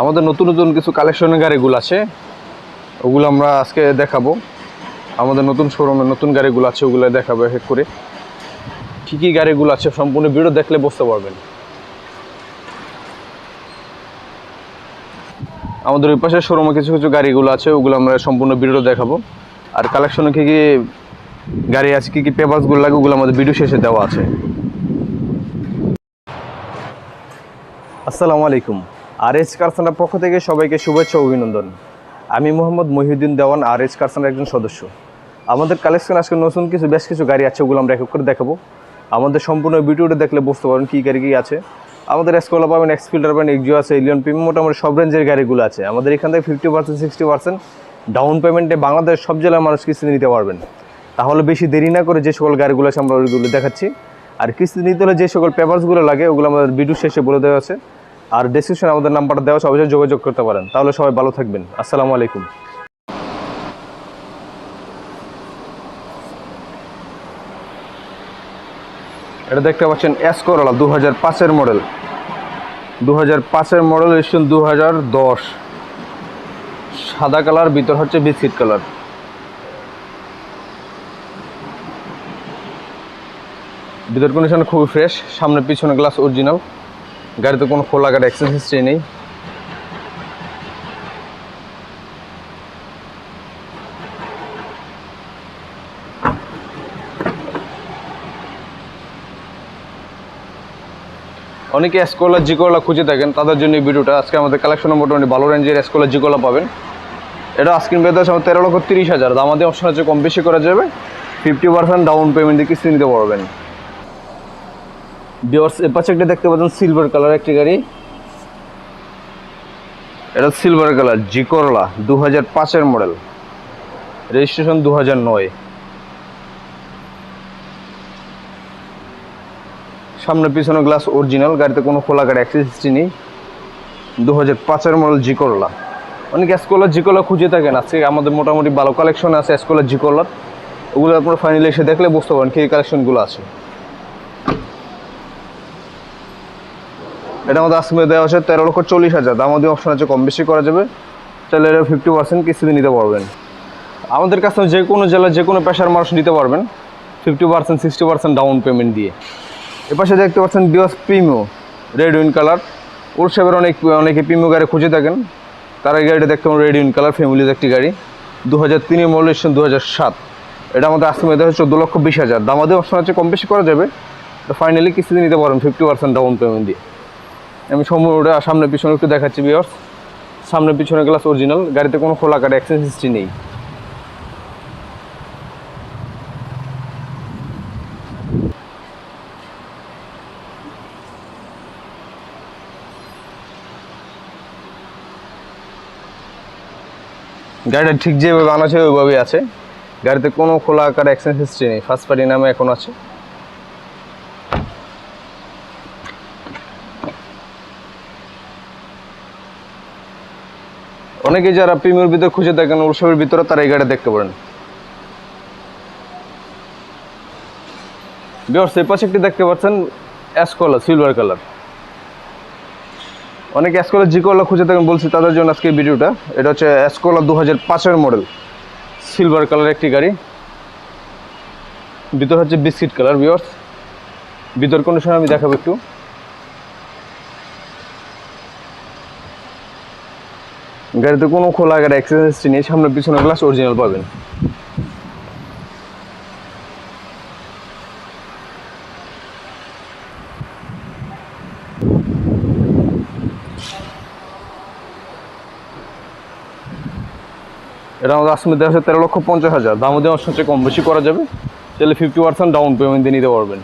আমাদের নতুন নতুন কিছু কালেকশনের গাড়িগুলো আছে, ওগুলো আমরা আজকে দেখাবো। আমাদের নতুন শোরুমে নতুন গাড়িগুলো আছে, ওগুলো দেখাবো এক করে। কী কী গাড়িগুলো আছে সম্পূর্ণ ভিডিও দেখলে বুঝতে পারবেন। আমাদের ওই পাশে শোরুমে কিছু কিছু গাড়িগুলো আছে, ওগুলো আমরা সম্পূর্ণ ভিডিও দেখাবো। আর কালেকশনে কী কী গাড়ি আছে, কী কী পেপারসগুলো লাগে, ওগুলো আমাদের ভিডিও শেষে দেওয়া আছে। আসসালামু আলাইকুম। আর এস কারখানার পক্ষ থেকে সবাইকে শুভেচ্ছা অভিনন্দন। আমি মোহাম্মদ মহিউদ্দিন দেওয়ান, আর এস কারখানার একজন সদস্য। আমাদের কালেকশন আজকে নতুন কিছু, বেশ কিছু গাড়ি আছে, ওগুলো আমরা এক করে দেখাবো। আমাদের সম্পূর্ণ ভিডিওটা দেখলে বুঝতে পারবেন কী গাড়ি কী আছে। আমাদের এসকোলা পাবেন এক্সফিল্ডার পাবেন এক্সিও আছে এলিয়ন প্রিমিয়াম মোটামুটি সব রেঞ্জের গাড়িগুলো আছে। আমাদের এখান থেকে fifty percent sixty percent down পেমেন্টে বাংলাদেশ সব জেলার মানুষ কিস্তি নিতে পারবেন। তাহলে বেশি দেরি না করে যে সকল গাড়িগুলো আছে, আমরা ওইগুলো দেখাচ্ছি। আর কিস্তি নিতে হলে যে সকল পেপারসগুলো লাগে, ওগুলো আমাদের ভিডিও শেষে বলে দেওয়া আছে। আর ডিসক্রিপশনে আমাদের নাম্বারটা দেওয়া আছে, অবশ্যই যোগাযোগ করতে পারেন। তাহলে সবাই ভালো থাকবেন। আসসালামু আলাইকুম। এটা দেখতে পাচ্ছেন এস করলা দু হাজার পাঁচের মডেল দু হাজার পাঁচের মডেল এসছেন দু হাজার দশ। সাদা কালার, ভিতর হচ্ছে বিস্কিট কালার ভিতর কন্ডিশন খুবই ফ্রেশ সামনে পিছনে গ্লাস অরিজিনাল গাড়িতে কোনো খোলা গাড়ি অ্যাক্সেস হিস্ট্রি নেই। অনেকে এসকোলা জিকোলা খুঁজে থাকেন, তাদের জন্য ভিডিওটা। আজকে আমাদের কালেকশনে মোটামুটি ভালো রেঞ্জের এসকোলা জিকোলা পাবেন। এটা আজকিন বেদ আছে তেরো লক্ষ তিরিশ হাজার। আমাদের অপশন আছে কম বেশি করা যাবে। ফিফটি পার্সেন্ট ডাউন পেমেন্ট দিয়ে কিস্তি নিতে পারবেন। পাশে একটা দেখতে পাচ্ছেন সিলভার কালার একটি গাড়ি। এটা সিলভার কালার দু হাজার মডেল রেজিস্ট্রেশন দু হাজার নয়। সামনে পিছনে গ্লাস অরিজিনাল গাড়িতে কোনো খোলা গাড়ি অ্যাক্সেস হিস্ট্রি নেই। দু হাজার পাঁচের মডেল জি করলা অনেক এসকোলার জি করলা খুঁজে থাকেন, আজকে আমাদের মোটামুটি ভালো কালেকশন আছে এসকোলার জি করলার ওগুলো আপনার ফাইনালি এসে দেখলে বুঝতে পারেন কী কালেকশনগুলো আছে। এটা আমাদের আসমে দেওয়া হচ্ছে তেরো লক্ষ চল্লিশ হাজার। দাম আমাদের অপশন আছে, কম বেশি করা যাবে। তাহলে এটা ফিফটি পার্সেন্ট কিস্তিতে নিতে পারবেন। আমাদের কাছে যে কোনো জেলার যে কোনো পেশার মানুষ নিতে পারবেন। Fifty percent sixty percent down payment দিয়ে। এপাশে দেখতে পাচ্ছেন বিওস প্রিমিও রেড উইন কালার ওর সেবার অনেক, অনেকে প্রিমিও গাড়ি খুঁজে থাকেন। তারা এই গাড়িটা দেখতে পাবেন রেড উইন কালার ফ্যামিলির একটি গাড়ি। দু হাজার তিনের মডেলেশন দু হাজার সাত। এটা আমাদের আসমে দেওয়া হচ্ছে চোদ্দ লক্ষ বিশ হাজার। দাম আমাদের অপশন আছে, কম বেশি করা যাবে। ফাইনালি কিস্তিতে নিতে পারেন ফিফটি পার্সেন্ট ডাউন পেমেন্ট দিয়ে। আমি সম্পূর্ণটা সামনে পিছনে একটু দেখাচ্ছি বিয়ার্স সামনে পিছনে গ্লাস অরিজিনাল গাড়িতে কোনো খোলা কাটা অ্যাক্সেস হিস্ট্রি নেই। গাড়িটা ঠিক যেভাবে আনা আছে ওইভাবেই আছে। গাড়িতে কোনো খোলা আকার অ্যাক্সেস হিস্ট্রি নেই। ফার্স্ট পার্টি নামে এখন আছে। অনেকে যারা প্রিমিয়ার ভিতরে খুঁজে থাকেন উৎসবের ভিতরে তারা এই গাড়ি দেখতে পারেন। একটি দেখতে পাচ্ছেন অ্যাশ কালার সিলভার কালার অনেকে অ্যাসকোলা জি কলা খুঁজে থাকেন বলছি তাদের জন্য আজকে ভিডিওটা। এটা হচ্ছে অ্যাসকোলা দু হাজার পাঁচের মডেল সিলভার কালার একটি গাড়ি। ভিতর হচ্ছে বিস্কিট কালার বিয়ার্স ভিতর কন্ডিশন আমি দেখাবো একটু। গাড়িতে কোনো খোলা গাড়ি এক্সারসাইজ নেই সামনে পিছনে গ্লাস অরিজিনাল পাবেন। এটা আমাদের আসমে দেওয়া তেরো লক্ষ পঞ্চাশ হাজার। দাম দেওয়ার সাথে কম বেশি করা যাবে। তাহলে ফিফটি পার্সেন্ট ডাউন পেমেন্ট দিয়ে নিতে পারবেন।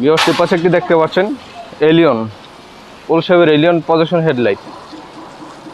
বিয়ার্সের পাশে একটি দেখতে পাচ্ছেন এলিয়ন ওলসাহেবের এলিয়ন পজিশন হেডলাইট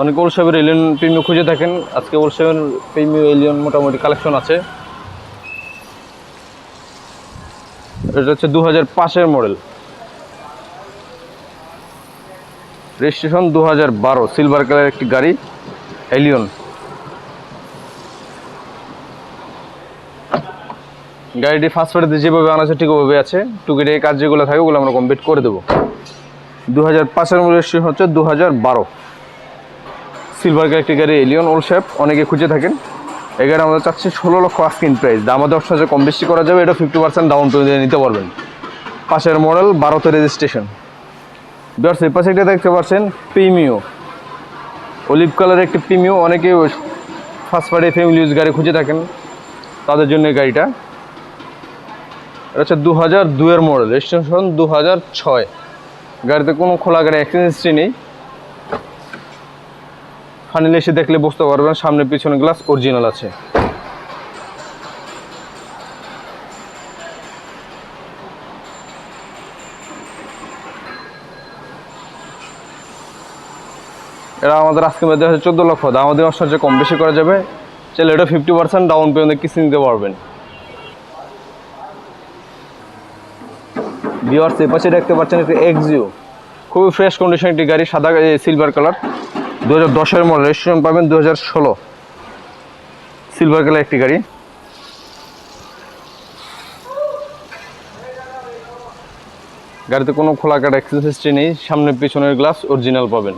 অনেক ওলসাহেবের এলিয়ন প্রিমিও খুঁজে থাকেন আজকে ওলসাহেবের প্রিমিও এলিয়ন মোটামুটি কালেকশন আছে। এটা হচ্ছে দু হাজার পাঁচের মডেল রেজিস্ট্রেশন দু হাজার বারো সিলভার কালার একটি গাড়ি এলিয়ন গাড়িটি ফার্স্ট পার্টিতে যেভাবে আনা আছে ঠিক ওভাবে আছে। টুকিটে কাজ যেগুলো থাকে, ওগুলো আমরা কমপ্লিট করে দেবো। দু হাজার পাঁচের রেজিস্ট্রেশন হচ্ছে দু হাজার বারো। সিলভার একটি গাড়ি এলিয়ন ওল শেপ অনেকে খুঁজে থাকেন। এই গাড়ি আমাদের চাচ্ছি ষোলো লক্ষ আস্কিন প্রাইস অপশন আছে কম বেশি করা যাবে, এটা ফিফটি পার্সেন্ট ডাউন পেমেন্ট নিতে পারবেন। পাশের মডেল বারোতে রেজিস্ট্রেশন বিয়ার্স এই পাশে একটা দেখতে পাচ্ছেন প্রিমিও অলিভ কালার একটি প্রিমিও অনেকে ফার্স্ট পার্টি ফ্যামিলি ইউজ গাড়ি খুঁজে থাকেন। তাদের জন্য গাড়িটা। এটা হচ্ছে দু হাজার দুয়ের মডেল রেজিস্ট্রেশন দু হাজার ছয়। গাড়িতে কোনো খোলা গাড়ি অ্যাক্সিডেন্ট হিস্ট্রি নেই। ফাইনালি এসে দেখলে বুঝতে পারবেন সামনে পিছনে গ্লাস অরিজিনাল আছে। এরা আমাদের আজকে মধ্যে হচ্ছে চোদ্দ লক্ষ। দাম আমাদের অবশ্য কম বেশি করা যাবে। চাইলে এটা ফিফটি পার্সেন্ট ডাউন পেমেন্টে কিস্তি নিতে পারবেন। ভিওয়ার্স এই পাশে দেখতে পাচ্ছেন একটি এক্সিও খুবই ফ্রেশ কন্ডিশন একটি গাড়ি, সাদা সিলভার কালার দু হাজার দশের মডেল রেজিস্ট্রেশন পাবেন দু হাজার ষোলো। সিলভার কালার একটি গাড়ি। গাড়িতে কোনো খোলা কাটা হিস্ট্রি নেই, সামনে পিছনের গ্লাস অরিজিনাল পাবেন।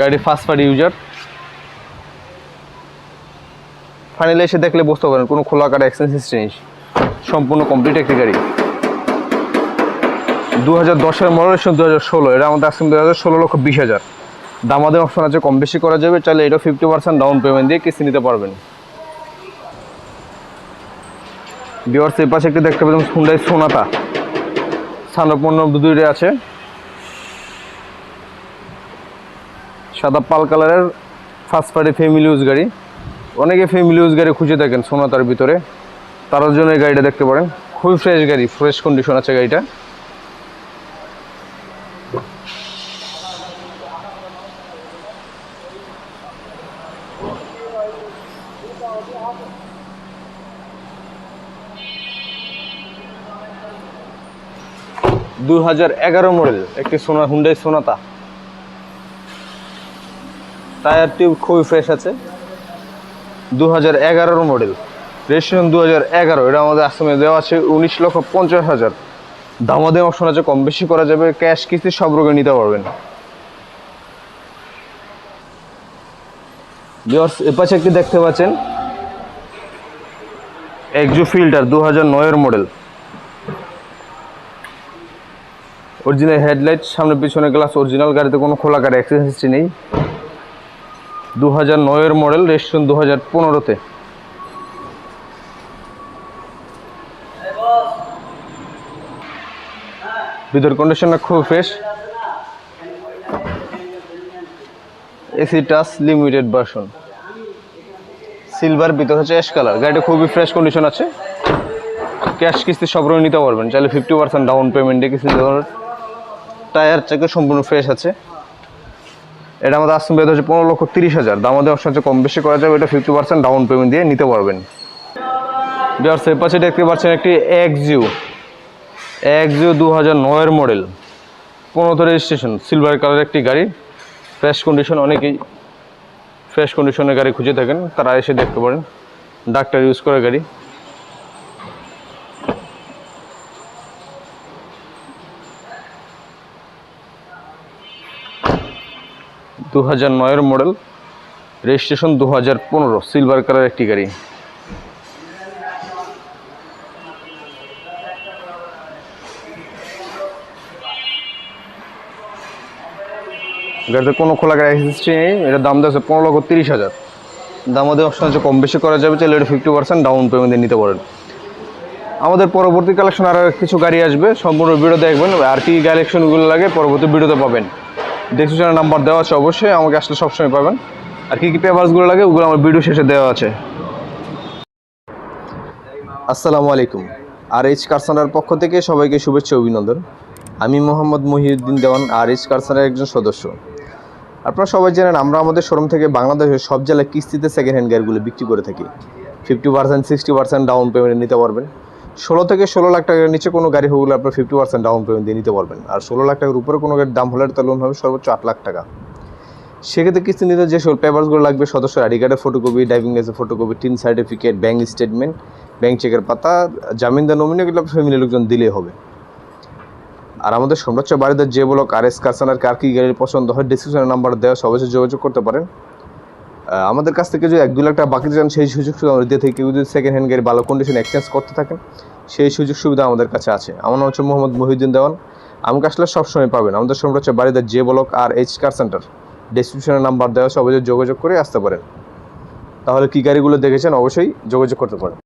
গাড়ি ফার্স্ট পার্টি ইউজার ফাইনালি এসে দেখলে বুঝতে পারেন কোনো খোলা কাটা এক্সচেঞ্জ হিস্ট্রি নেই। সম্পূর্ণ কমপ্লিট একটি গাড়ি। দু হাজার দশের মডেল দু হাজার ষোলো এটা আমাদের আসছে দু হাজার ষোলো লক্ষ বিশ হাজার। দাম দামাদের অপশন আছে, কম বেশি করা যাবে, চাইলে এটা ফিফটি পার্সেন্ট ডাউন পেমেন্ট দিয়ে কিস্তি নিতে পারবেন। বিওয়ার্স এই পাশে একটি দেখতে পাচ্ছেন হুন্ডাই সোনাতা স্থানপন্ন দুইটা আছে। সাদা পাল কালারের ফার্স্ট পার্টি ফ্যামিলি ইউজ গাড়ি। অনেকে ফ্যামিলি ইউজ গাড়ি খুঁজে থাকেন সোনাতার ভিতরে। তার জন্য এই গাড়িটা দেখতে পারেন। খুবই ফ্রেশ গাড়ি ফ্রেশ কন্ডিশন আছে গাড়িটা। দু হাজার এগারো মডেল একটি সোনা হুন্ডাই সোনাতা টায়ার টিউব খুবই ফ্রেশ আছে। দু হাজার এগারোর মডেল রেজিস্ট্রেশন দু হাজার এগারো এটা আমাদের আসামে দেওয়া আছে উনিশ লক্ষ পঞ্চাশ হাজার। দামাদাম অপশন আছে, কম বেশি করা যাবে ক্যাশ কিস্তি সব রোগে নিতে পারবেন। এপাশে একটি দেখতে পাচ্ছেন। একজু ফিল্টার দু হাজার নয়ের মডেল অরিজিনাল হেডলাইট সামনে পিছনে গ্লাস অরিজিনাল গাড়িতে কোনো খোলা গাড়ি অ্যাক্সিডেন্ট হিস্ট্রি নেই। দু হাজার নয়ের মডেল রেজিস্ট্রেশন দু হাজার পনেরোতে। ভিতর কন্ডিশনটা খুব fresh AC touch limited version silver ভিতর হচ্ছে অ্যাশ কালার গাড়িটা খুবই ফ্রেশ কন্ডিশন আছে। ক্যাশ কিস্তি সব রকম নিতে পারবেন। চাইলে ফিফটি পার্সেন্ট ডাউন পেমেন্টে পারবেন। টায়ার চেকে সম্পূর্ণ ফ্রেশ আছে। এটা আমাদের আসতে বেদ হচ্ছে পনেরো লক্ষ তিরিশ হাজার। দাম আমাদের অপশন কম বেশি করা যাবে। এটা ফিফটি পার্সেন্ট ডাউন পেমেন্ট দিয়ে নিতে পারবেন। বিহার সে পাশে দেখতে পাচ্ছেন একটি এক্সিউ এক্সিউ দু হাজার নয়ের মডেল। পনেরোতে রেজিস্ট্রেশন সিলভার কালার একটি গাড়ি। ফ্রেশ কন্ডিশন অনেকেই ফ্রেশ কন্ডিশনের গাড়ি খুঁজে থাকেন, তারা এসে দেখতে পারেন। ডাক্তার ইউজ করে গাড়ি। দু হাজার নয়ের মডেল রেজিস্ট্রেশন দু হাজার পনেরো সিলভার কালার একটি গাড়ি। গাড়িতে কোনো খোলা গাড়ি হিস্ট্রি নেই। এটার দাম দেওয়া আছে পনেরো লক্ষ তিরিশ হাজার। দাম আমাদের অপশন হচ্ছে কম বেশি করা যাবে, চাইলে এটা ফিফটি পার্সেন্ট ডাউন পেমেন্টে নিতে পারেন। আমাদের পরবর্তী কালেকশন আরও কিছু গাড়ি আসবে, সম্পূর্ণ ভিডিও দেখবেন, আর কি কালেকশনগুলো লাগে পরবর্তী ভিডিওতে পাবেন। ডিসক্রিপশনে নাম্বার দেওয়া আছে অবশ্যই, আমাকে আসলে সবসময় পাবেন। আর কী কী পেপারসগুলো লাগে, ওগুলো আমার ভিডিও শেষে দেওয়া আছে। আসসালামু আলাইকুম। আর এইচ কারসানার পক্ষ থেকে সবাইকে শুভেচ্ছা অভিনন্দন। আমি মোহাম্মদ মহিউদ্দিন দেওয়ান আর এইচ কারসানার একজন সদস্য। আপনারা সবাই জানেন, আমরা আমাদের শোরুম থেকে বাংলাদেশের সব জেলায় কিস্তিতে সেকেন্ড হ্যান্ড গাড়িগুলো বিক্রি করে থাকি। Fifty percent sixty percent down payment নিতে পারবেন। ষোলো থেকে ষোলো লাখ টাকার নিচে কোনো গাড়ি হলে আপনার ফিফটি পার্সেন্ট ডাউন পেমেন্ট দিয়ে নিতে পারবেন। আর ষোলো লাখ টাকার উপরে কোনো গাড়ির দাম হলে তার লোন হবে সর্বোচ্চ আট লাখ টাকা। সেক্ষেত্রে কিস্তি নিতে যে সব পেপারসগুলো লাগবে সদস্য আইডি কার্ডের photocopy driving licence photocopy TIN certificate bank statement bank চেকের পাতা, জামিনদার নমিনি এগুলো ফ্যামিলি লোকজন দিলেই হবে। আর আমাদের সম্রাচ্য বাড়িতে যে ব্লক আর এস কারসানার কার কি গাড়ির পছন্দ হয় ডিসক্রিপশনের নাম্বার দেওয়া সবাই যোগাযোগ করতে পারেন। আমাদের কাছ থেকে যদি এক দু লাখ টাকা বাকি যান সেই সুযোগ সুবিধা আমরা দিয়ে থাকি কেউ যদি সেকেন্ড হ্যান্ড গাড়ি ভালো কন্ডিশন এক্সচেঞ্জ করতে থাকেন, সেই সুযোগ সুবিধা আমাদের কাছে আছে। আমার নাম হচ্ছে মোহাম্মদ মহিউদ্দিন দেওয়ান। আমাকে আসলে সবসময় পাবেন। আমাদের সম্রাচ্য বাড়িতে যে block R H car centre ডিসক্রিপশনের number দেওয়া সবাই যোগাযোগ করে আসতে পারেন। তাহলে কী গাড়িগুলো দেখেছেন, অবশ্যই যোগাযোগ করতে পারেন।